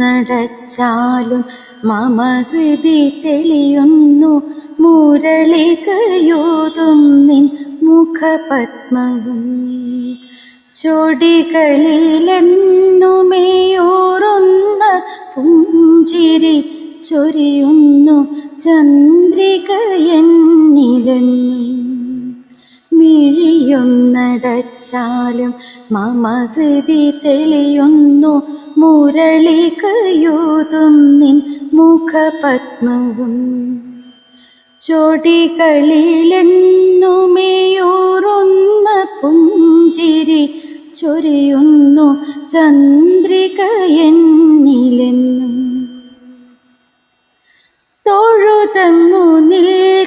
നടച്ചാലും മമ തെളിയുന്നു. തെളിയുന്നു മുരളികയൂതും നിൻ മുഖപത്മവും. ചൊടികളിലെന്നുമേയോറുന്ന പുഞ്ചിരി ചൊരിയുന്നു. ചന്ദ്രികയെന്നിലെന്നും മിഴിയും നടച്ചാലും മമ ഹൃതി തെളിയുന്നു മുരളികയൂതും നിൻ മുഖപത്മവും. ചൊടികളിലെന്നുമേയോറുന്ന പുഞ്ചിരി ചൊരിയുന്നു ചന്ദ്രികയെന്നിലെന്നും തൊഴുതങ്ങു നിൽക്കവേ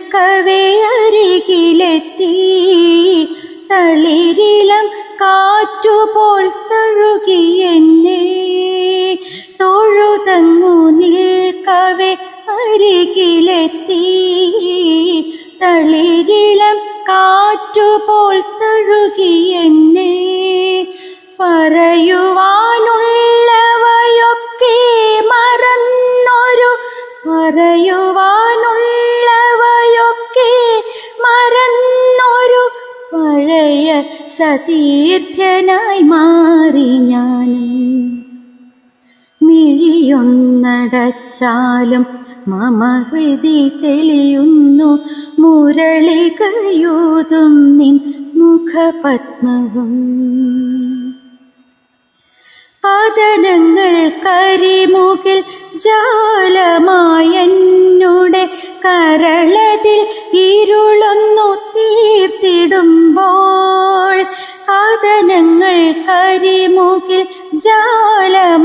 കാറ്റുപോൽ തഴുകി എന്നെ തൊഴുതങ്ങു നിൽക്കവേ അരികിലെത്തി. തളിരിലം കാറ്റുപോൽ തഴുകി എന്നെ പറയുവാനുള്ളവയൊക്കെ സതീർത്ഥ്യനായി മാറി ഞാനും മിഴിയൊന്നടച്ചാലും മമ ഹൃദി തെളിയുന്നു മുരളികയൂതും നിൻ മുഖപത്മവും. പതനങ്ങൾ കരിമുകിൽ ജാലമായെന്നുടെ കരളതിൽ ഇരുളൊന്നു തീർത്തിടുമ്പോൾ കഥനങ്ങൾ കരിമുകിൽ ജാലമായെന്നുടെ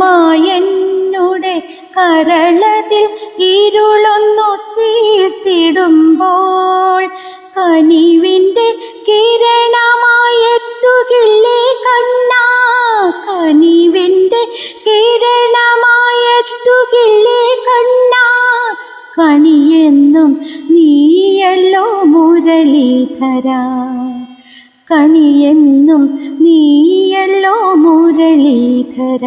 കരളതിൽ ഇരുളൊന്നു തീർത്തിടുമ്പോൾ കനിവിന്റെ കിരണമായെത്തുകില്ലേ കണ്ണ? കനിവിന്റെ കിരണമായെത്തുകില്ലേ കണ്ണ? കണിയെന്നും നീയല്ലോ മുരളീധര. കണിയെന്നും നീയല്ലോ മുരളീധര.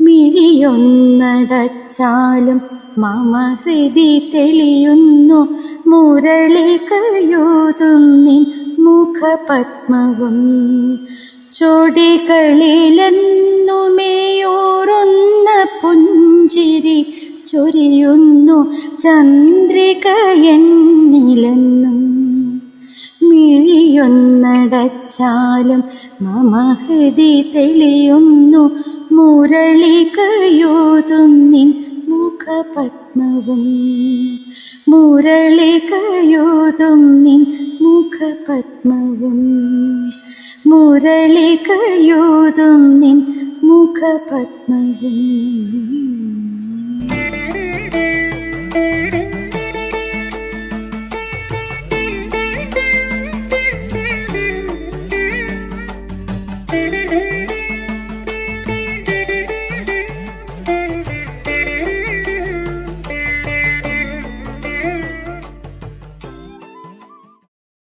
മിഴിയൊന്നടച്ചാലും മമ ഹൃദി തെളിയുന്നു മുരളി നിൻ മുഖപത്മവും. ചൊടികളിലെന്നുമേയോറുന്ന പുഞ്ചിരി ചൊരിയുന്നു ചന്ദ്രികയെന്നിലെന്നും മിഴിയൊന്നടച്ചാലും മമ ഹൃദി തെളിയുന്നു. മുരളി നിൻ മുഖപത്മവും. മുരളി നിൻ മുഖപത്മവും. മുരളി നിൻ മുഖപത്മവും.